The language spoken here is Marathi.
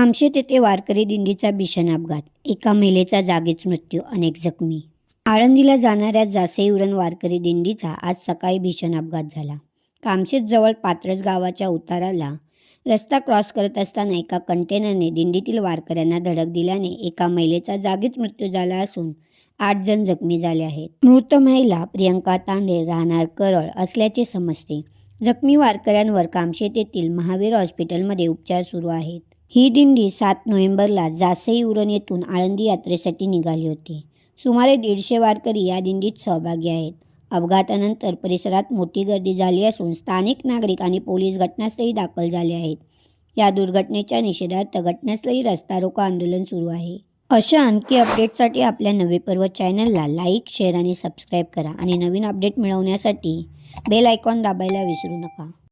कामशेत येथे वारकरी दिंडीचा भीषण अपघात. एका महिलेचा जागीच मृत्यू अनेक जखमी. आळंदीला जाणाऱ्या जासई उरण वारकरी दिंडीचा आज सकाळी भीषण अपघात झाला. कामशेत जवळ पात्रस गावाच्या उताराला रस्ता क्रॉस करत असताना एका कंटेनरने दिंडीतील वारकऱ्यांना धडक दिल्याने एका महिलेचा जागीच मृत्यू झाला असून आठ जण जखमी झाले आहेत. मृत महिला प्रियंका तांडे राहणार करळ असल्याचे समजते. जखमी वारकऱ्यांवर कामशेत येथील महावीर हॉस्पिटलमध्ये उपचार सुरू आहेत. ही दिंडी सात नोव्हेंबरला जासई उरण येथून आळंदी यात्रेसाठी निघाली होती. सुमारे दीडशे वारकरी या दिंडीत सहभागी आहेत. अपघातानंतर परिसरात मोठी गर्दी झाली असून स्थानिक नागरिक आणि पोलीस घटनास्थळी दाखल झाले आहेत. या दुर्घटनेच्या निषेधार्थ घटनास्थळी रस्ता रोको आंदोलन सुरू आहे. अशा आणखी अपडेटसाठी आपल्या नवे पर्व चॅनलला लाईक शेअर आणि सबस्क्राईब करा आणि नवीन अपडेट मिळवण्यासाठी बेल आयकॉन दाबायला विसरू नका.